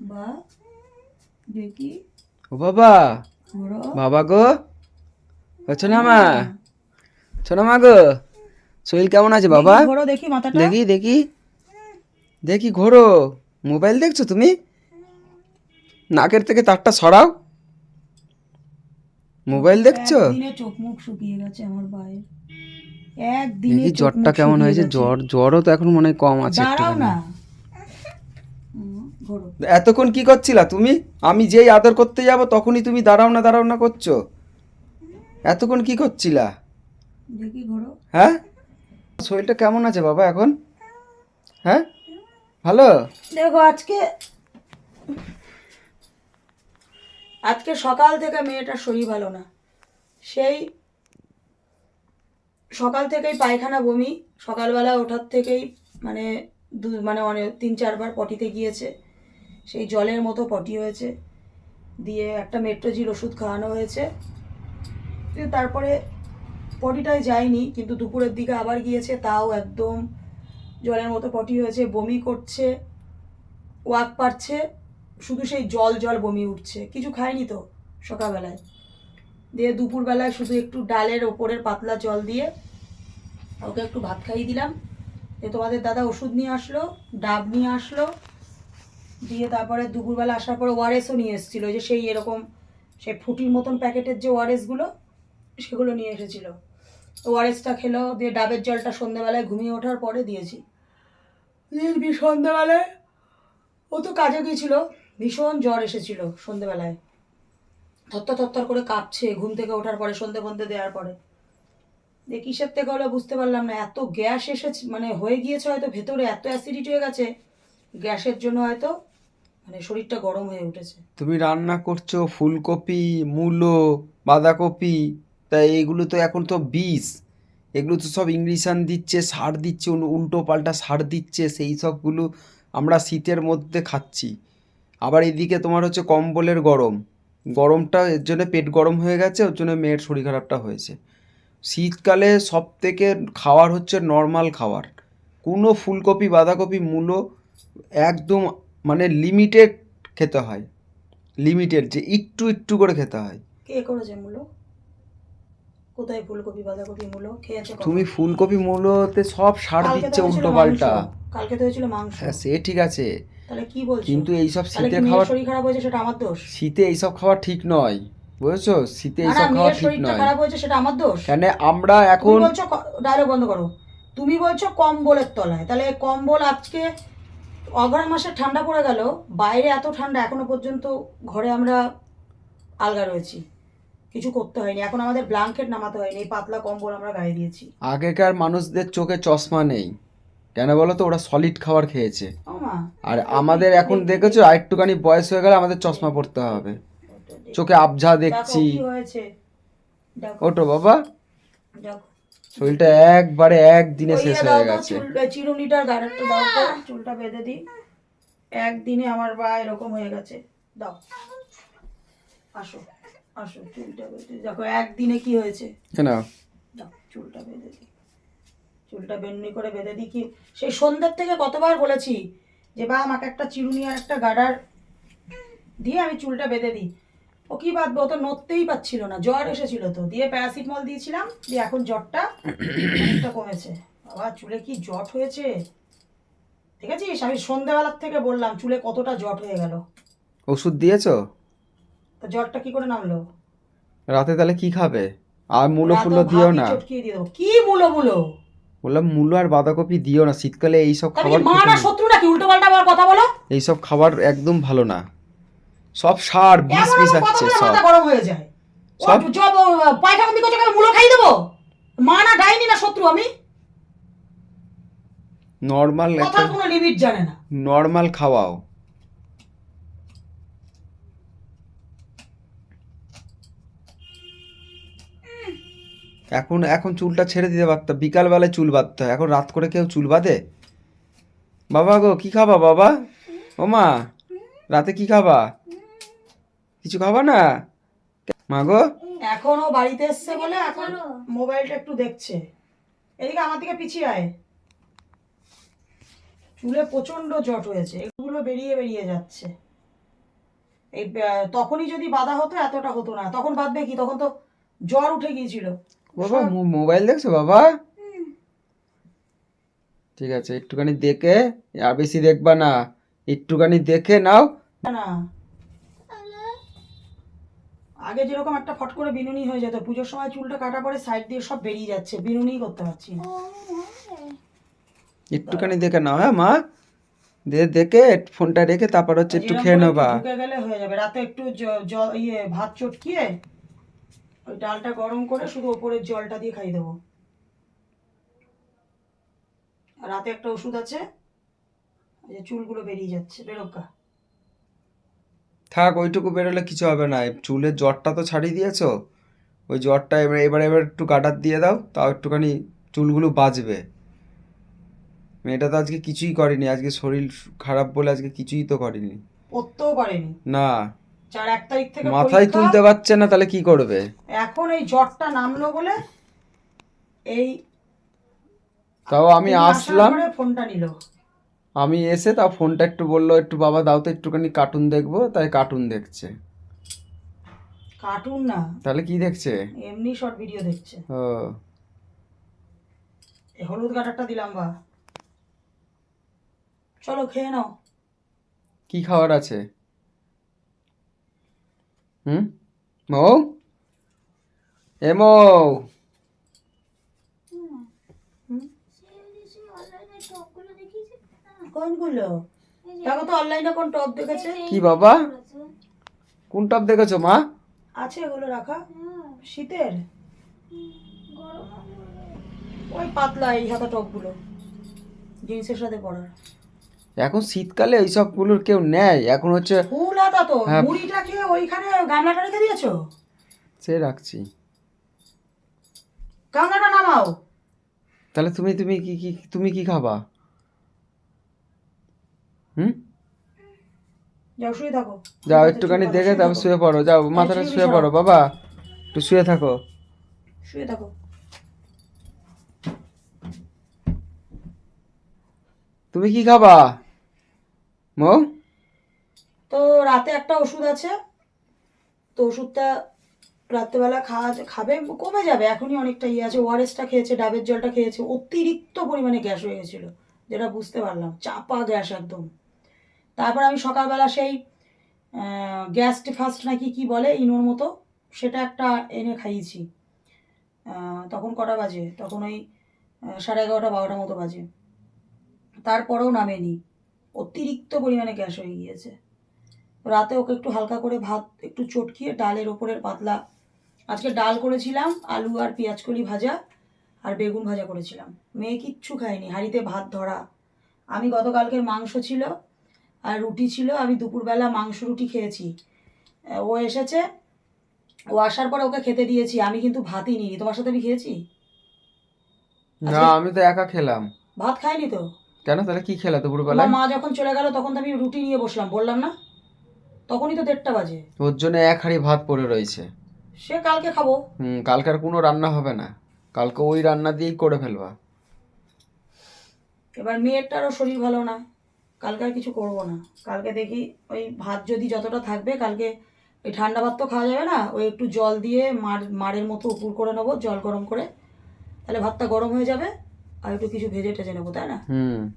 বা দেখি। ও বাবা। বাবা গো। ও সোনা মা গো। শরীর কেমন আছে বাবা? দেখি, দেখি মাথাটা। দেখি দেখি। দেখি ঘোরো। মোবাইল দেখছ তুমি? নাকের থেকে তারটা সরাও। মোবাইল দেখছ? দিনে চোখ মুখ শুকিয়ে গেছে আমার ভাইয়ের একদিনে জ্বরটা কেমন হয়েছে? জ্বর জ্বরও তো এখন মনে হয় কম আছে দাঁড়াও না। এতক্ষণ কি করছিলা তুমি? আমি যেই আদর করতে যাব তখনই তুমি দাঁড়াও না দাঁড়াও না করছ। এতক্ষণ কি করছিলা? হ্যাঁ? শরীরটা কেমন আছে বাবা এখন? হ্যাঁ? ভালো? দেখো আজকে আজকে সকাল থেকে মেয়েটার শরীর ভালো না। সেই সকাল থেকেই পায়খানা বমি সকালবেলা ওঠার থেকেই মানে দু মানে অনেক তিন চারবার পটিতে গিয়েছে। সেই জলের মতো পটি হয়েছে। দিয়ে একটা মেট্রোজির ওষুধ খাওয়ানো হয়েছে। তারপরে পটিটায় যায়নি, কিন্তু দুপুরের দিকে আবার গিয়েছে, তাও একদম জলের মতো পটি হয়েছে, বমি করছে, ওয়াক পারছে, শুধু সেই জল জল বমি উঠছে। কিছু খায়নি তো সকালবেলায়। দিয়ে দুপুরবেলায় শুধু একটু ডালের ওপরের পাতলা জল দিয়ে ওকে একটু ভাত খাইয়ে দিলাম। দিয়ে তোমাদের দাদা ওষুধ নিয়ে আসলো, ডাব নিয়ে আসলো দিয়ে তারপরে দুপুরবেলা আসার পরে ওআরএসও নিয়ে এসেছিল যে সেই এরকম, সেই ফুটির মতন প্যাকেটের যে ওআরএসগুলো, সেগুলো নিয়ে এসেছিল। ওআরএসটা খেলো, দিয়ে ডাবের জলটা সন্ধ্যেবেলায় ঘুমিয়ে ওঠার পরে দিয়েছি। দিয়ে সন্ধ্যেবেলায়, ও তো কাজে গিয়েছিল, ভীষণ জ্বর এসেছিল সন্ধ্যেবেলায়। থরথর থরথর করে কাঁপছে, ঘুম থেকে ওঠার পরে, সন্ধে ফন্ধে দেওয়ার পরে। দিয়ে কিসের থেকে হলো বুঝতে পারলাম না, এত গ্যাস এসেছে মানে হয়ে গিয়েছে হয়তো, ভেতরে এত অ্যাসিডিটি হয়ে গেছে। গ্যাসের জন্য হয়তো মানে শরীরটা গরম হয়ে উঠেছে। তুমি রান্না করছ, ফুলকপি, মূলো, বাঁধাকপি, তা এগুলো তো এখন তো বিষ এগুলো তো সব ইংলিশান দিচ্ছে, সার দিচ্ছে উল্টো পাল্টা সার দিচ্ছে, সেই সবগুলো আমরা শীতের মধ্যে খাচ্ছি। আবার এদিকে তোমার হচ্ছে কম্বলের গরম। গরমটা এর জন্য পেট গরম হয়ে গেছে, ওর জন্য মেয়ের শরীর খারাপটা হয়েছে। শীতকালে সব থেকে খাওয়ার হচ্ছে নর্মাল খাওয়ার। কোনো ফুলকপি, বাঁধাকপি, মূলো একদম মানে লিমিটেড খেতে হয়। লিমিটেড যে একটু একটু করে খেতে হয়। কে করেছে মূলো? কোথায় ফুলকপি বাঁধাকপি মূলো? খেয়েছে তুমি ফুলকপি মূলোতে সব সার দিচ্ছে উল্টো পাল্টা। কালকে তো হয়েছিল মাংস। হ্যাঁ সে ঠিক আছে। তাহলে কি বলছো? কিন্তু এইসব শীতে কি মেয়ের খাওয়া শরীর খারাপ হয়েছে সেটা আমার দোষ? শীতে এইসব খাওয়া ঠিক নয়। বুঝেছ? শীতে এইসব খাওয়া ঠিক নয়। খারাপ হয়েছে সেটা আমার দোষ। কেন আমরা এখন বলছো ডায়লগ বন্ধ করো। তুমি বলছো কম্বলের তলায়। তাহলে কম্বল আজকে অগ্রহায়ণ মাসে ঠান্ডা পড়ে গেল বাইরে এত ঠান্ডা এখনও পর্যন্ত ঘরে আমরা আলগা রয়েছি। কিছু করতে হয়নি এখন আমাদের ব্ল্যাঙ্কেট নামাতে হয়নি এই পাতলা কম্বল আমরা গায়ে দিয়েছি। আগেকার মানুষদের চোখে চশমা নেই। কেন বলো তো ওরা সলিড খাবার খেয়েছে। আর আমাদের এখন দেখেছ আর একটুখানি বয়স হয়ে গেলে আমাদের চশমা পড়তে হবে। চোখে আবঝা দেখছি। ওটো বাবা। দেখো। শরীরটা একবারে একদিনে শেষ ইয়ে হয়ে গেছে। চিরুনিটার গাড়ারটা দাও তো চুলটা বেঁধে দিই। একদিনে আমার বা এরকম হয়ে গেছে। দাও। আসো আসো চুলটা বেঁধে। দেখো একদিনে কি হয়েছে? কেন? দাও চুলটা বেঁধে দিই। চুলটা বেনুনি করে বেঁধে দিই কি? সেই সন্ধ্যের থেকে কতবার বলেছি যে বা আমাকে একটা চিরুনি আর একটা গাডার দিয়ে আমি চুলটা বেঁধে দিই। ও কি বাঁধবে? ও তো নড়তেই পাচ্ছিল না। জ্বর এসেছিল তো। দিয়ে প্যারাসিটামল দিয়েছিলাম। দিয়ে এখন জ্বরটা অনেকটা কমেছে। বাবা চুলে কি জট হয়েছে? ঠিক আছে আমি সন্ধ্যাবেলার থেকে বললাম চুলে কতটা জট হয়ে গেল। ওষুধ দিয়েছ? তো জ্বরটা কি করে নামলো? রাতে তাহলে কি খাবে? আর মূলো ফুলো দিও না। চটকিয়ে দিয়ে দেবো। কি মুলো মুলো বললাম মূলো আর বাঁধাকপি দিও না। শীতকালে এইসব খাবার মা না শত্রু নাকি? উল্টো পাল্টা আবার কথা বলো। এইসব খাবার একদম ভালো না। সব সার বিষ কথা মিশাচ্ছে সব। গরম হয়ে যায়। সব- জব পায়খানা দিকে চোখে মুলো খাই দেবো? মা না ডাইনি না শত্রু আমি? নর্মাল কথার কোনো লিমিট জানে না। নর্মাল খাওয়াও। এখন এখন চুলটা ছেড়ে দিতে পারতাম বিকালবেলায় চুল বাঁধতে হয়। এখন রাত করে কেউ চুল বাঁধে? বাবা গো কি খাবা বাবা? ও মা রাতে কি খাবা? কিছু খাবা না? মা গো? এখনও বাড়িতে এসছে বলে এখন মোবাইলটা একটু দেখছে। এদিকে আমার দিকে পিছিয়ে আয়। চুলে প্রচণ্ড জট হয়েছে এগুলো বেরিয়ে বেরিয়ে যাচ্ছে। এই তখনই যদি বাধা হতো এতটা হতো না। তখন বাঁধবে কি? তখন তো জ্বর উঠে গিয়েছিল। বাবা মোবাইল দেখছ বাবা? ঠিক আছে একটুখানি দেখে আর বেশি দেখবা না। একটুখানি দেখে নাও। না। আগে যেরকম একটা ফট করে বিনুনি হয়ে যেত পুজোর সময় চুলটা কাটা পরে সাইড দিয়ে সব বেরিয়ে যাচ্ছে বিনুনি করতে পারছি না। একটুখানি দেখে নাও হ্যাঁ মা? দে দেখে ফোনটা রেখে তারপর হচ্ছে একটু খেয়ে করে নেবা। ঢুকে গেলে হয়ে যাবে। রাতে একটু ইয়ে ভাত চটকিয়ে ওই ডালটা গরম করে শুধু ওপরের জলটা দিয়ে খাইয়ে দেবো। রাতে একটা ওষুধ আছে যে চুলগুলো বেরিয়ে যাচ্ছে বেরোকা থাক ওইটুকু বেরোলে কিছু হবে না। চুলের জ্বরটা তো ছাড়িয়ে দিয়েছ। ওই জ্বরটা এবার এবার এবার একটু কাটার দিয়ে দাও তাও একটুখানি চুলগুলো বাঁচবে মেয়েটা তো আজকে কিছুই করেনি আজকে শরীর খারাপ বলে আজকে কিছুই তো করেনি। পড়তেও পারেনি। না। চার এক তারিখ থেকে মাথায় তুলতে পারছে না তাহলে কি করবে? এখন এই জ্বরটা নামলো বলে এই তাও আমি আসলাম। ফোনটা নিল। আমি এসে তা ফোনটা একটু বলল একটু বাবা দাও তো একটুখানি কার্টুন দেখব তাই কার্টুন দেখছে। কার্টুন না। তাহলে কি দেখছে? এমনি শর্ট ভিডিও দেখছে। ও। হলুদ কাটারটা দিলাম বা। চলো খেয়ে নাও। কি খাবার আছে? হুম? মৌ? এ মৌ! কোনগুলো? দেখো তো অনলাইনে কোন টপ দেখেছে? কি বাবা? কোন টপ দেখেছ মা? আছে এগুলো রাখা। শীতের? ওই পাতলা এই হাতা টপগুলো জিন্সের সাথে পরার এখন শীতকালে ওই সবগুলোর কেউ নেয়। এখন হচ্ছে ফুল হাতা তো হ্যাঁ। মুড়িটা খেয়ে ওইখানে গামলাটা রেখে দিয়েছ? সে রাখছি। গামলাটা নামাও। তাহলে তুমি তুমি কি কি তুমি কি খাবা? হুম? যাও শুয়ে থাকো। যাও একটুখানি দেখে তারপর শুয়ে পড়ো। যাও মাথাটা শুয়ে। পড়ো বাবা। একটু শুয়ে থাকো। শুয়ে থাকো। তুমি কি খাবা? মৌ? তো রাতে একটা ওষুধ আছে। তো ওষুধটা রাত্রেবেলা খাওয়া খাবে কমে যাবে। এখনই অনেকটা ইয়ে আছে। ওআরএসটা খেয়েছে ডাবের জলটা খেয়েছে। অতিরিক্ত পরিমাণে গ্যাস হয়ে গেছিল যেটা বুঝতে পারলাম। চাপা গ্যাস একদম। তারপর আমি সকালবেলা সেই গ্যাস ফাস্ট নাকি কি বলে ইনোর মতো, সেটা একটা এনে খাইয়েছি। তখন কটা বাজে? তখন ওই সাড়ে এগারোটা বারোটা মতো বাজে। তারপরেও নামেনি। অতিরিক্ত পরিমাণে গ্যাস হয়ে গিয়েছে। রাতে ওকে একটু হালকা করে ভাত, একটু চটকিয়ে ডালের ওপরের পাতলা, আজকে ডাল করেছিলাম, আলু আর পেঁয়াজ কলি ভাজা আর বেগুন ভাজা করেছিলাম। মেয়ে কিচ্ছু খায়নি, হাঁড়িতে ভাত ধরা। আমি গতকালকের মাংস ছিল আর রুটি ছিল আমি দুপুরবেলা মাংস রুটি খেয়েছি। ও এসেছে ও আসার পরে ওকে খেতে দিয়েছি আমি কিন্তু ভাতই নিইনি। তোমার সাথে আমি খেয়েছি? না আমি তো একা খেলাম। ভাত খাইনি তো? কেন? তাহলে কি খেলা দুপুরবেলা মা যখন চলে গেল তখন তো আমি রুটি নিয়ে বসলাম বললাম না? তখনই তো দেড়টা বাজে। ওর জন্য এক হাঁড়ি ভাত পড়ে রয়েছে। সে কালকে খাব। হুম কালকে আর কোনো রান্না হবে না। কালকে ওই রান্না দিয়েই করে ফেলবা। এবার মেয়েরটারও শরীর ভালো না। কালকে আর কিছু করব না। কালকে দেখি ওই ভাত যদি যতটা থাকবে কালকে ওই ঠান্ডা ভাত তো খাওয়া যাবে না ওই একটু জল দিয়ে মার মারের মতো উপুর করে নেব জল গরম করে। তাহলে ভাতটা গরম হয়ে যাবে আর একটু কিছু ভেজে টেজে নেব তাই না? হুম।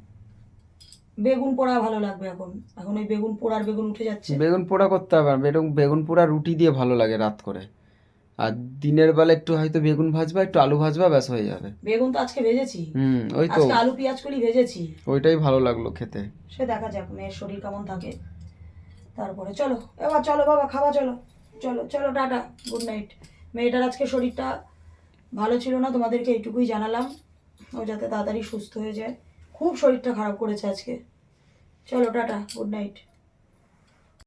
বেগুন পোড়া ভালো লাগবে এখন। এখন ওই বেগুন পোড়ার বেগুন উঠে যাচ্ছে। বেগুন পোড়া করতে হবে বেগুন বেগুন পোড়া রুটি দিয়ে ভালো লাগে রাত করে। আর দিনের বেলা একটু হয়তো বেগুন ভাজবা একটু আলু ভাজবা ব্যাস হয়ে যাবে। বেগুন তো আজকে ভেজেছি। হুম ওই তো। আজকে আলু পেঁয়াজ কলি ভেজেছি। ওইটাই ভালো লাগল খেতে। সে দেখা যাক মেয়ের শরীর কেমন থাকে। তারপরে চলো এবার চলো বাবা খাওয়া চলো। চলো চলো টাটা গুড নাইট মেয়েটার আজকে শরীরটা ভালো ছিল না তোমাদেরকে এইটুকুই জানালাম। ও যাতে তাড়াতাড়ি সুস্থ হয়ে যায়। খুব শরীরটা খারাপ করেছে আজকে। চলো টাটা গুড নাইট